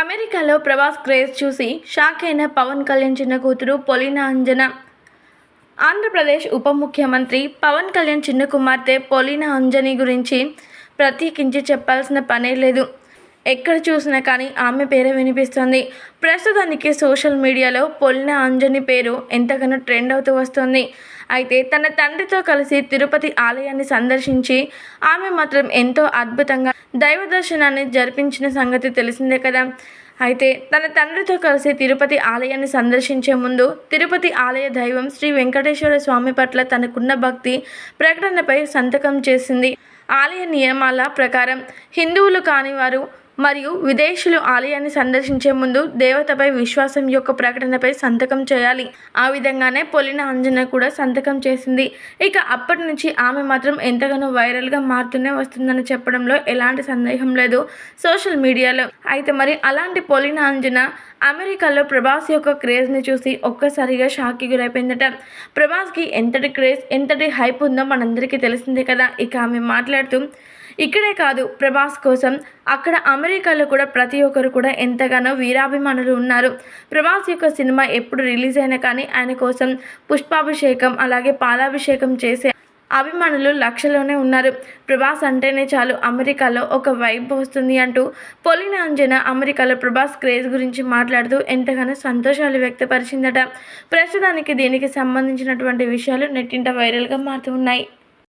అమెరికాలో ప్రభాస్ క్రేజ్ చూసి షాక్ అయిన పవన్ కళ్యాణ్ చిన్న కూతురు పొలినా అంజన. ఆంధ్రప్రదేశ్ ఉప ముఖ్యమంత్రి పవన్ కళ్యాణ్ చిన్న కుమార్తె పొలినా అంజని గురించి ప్రత్యేకించి చెప్పాల్సిన పనే లేదు. ఎక్కడ చూసినా కానీ ఆమె పేరే వినిపిస్తుంది. ప్రస్తుతానికి సోషల్ మీడియాలో పొలినా అంజని పేరు ఎంతగానో ట్రెండ్ అవుతూ వస్తుంది. అయితే తన తండ్రితో కలిసి తిరుపతి ఆలయాన్ని సందర్శించి ఆమె మాత్రం ఎంతో అద్భుతంగా దైవ దర్శనాన్ని జరిపించిన సంగతి తెలిసిందే కదా. అయితే తన తండ్రితో కలిసి తిరుపతి ఆలయాన్ని సందర్శించే ముందు తిరుపతి ఆలయ దైవం శ్రీ వెంకటేశ్వర స్వామి పట్ల తనకున్న భక్తి ప్రకటనపై సంతకం చేసింది. ఆలయ నియమాల ప్రకారం హిందువులు కాని వారు మరియు విదేశీయులు ఆలయాన్ని సందర్శించే ముందు దేవతపై విశ్వాసం యొక్క ప్రకటనపై సంతకం చేయాలి. ఆ విధంగానే పొలిన అంజన కూడా సంతకం చేసింది. ఇక అప్పటి నుంచి ఆమె మాత్రం ఎంతగానో వైరల్గా మారుతూనే వస్తుందని చెప్పడంలో ఎలాంటి సందేహం లేదు సోషల్ మీడియాలో. అయితే మరి అలాంటి పొలిన అంజన అమెరికాలో ప్రభాస్ యొక్క క్రేజ్ని చూసి ఒక్కసారిగా షాక్కి గురైపోయిందట. ప్రభాస్కి ఎంతటి క్రేజ్ ఎంతటి హైప్ ఉందో మనందరికీ తెలిసిందే కదా. ఇక ఆమె మాట్లాడుతూ ఇక్కడే కాదు ప్రభాస్ కోసం. అక్కడ అమెరికాలో కూడా ప్రతి ఒక్కరు కూడా ఎంతగానో వీరాభిమానులు ఉన్నారు. ప్రభాస్ యొక్క సినిమా ఎప్పుడు రిలీజ్ అయినా కానీ ఆయన కోసం పుష్పాభిషేకం అలాగే పాలాభిషేకం చేసే అభిమానులు లక్షలోనే ఉన్నారు. ప్రభాస్ అంటేనే చాలు అమెరికాలో ఒక వైబ్ వస్తుంది అంటూ పొలిన అంజన అమెరికాలో ప్రభాస్ క్రేజ్ గురించి మాట్లాడుతూ ఎంతగానో సంతోషాలు వ్యక్తపరిచిందట. ప్రస్తుతానికి దీనికి సంబంధించినటువంటి విషయాలు నెట్టింట వైరల్గా మారుతూ ఉన్నాయి.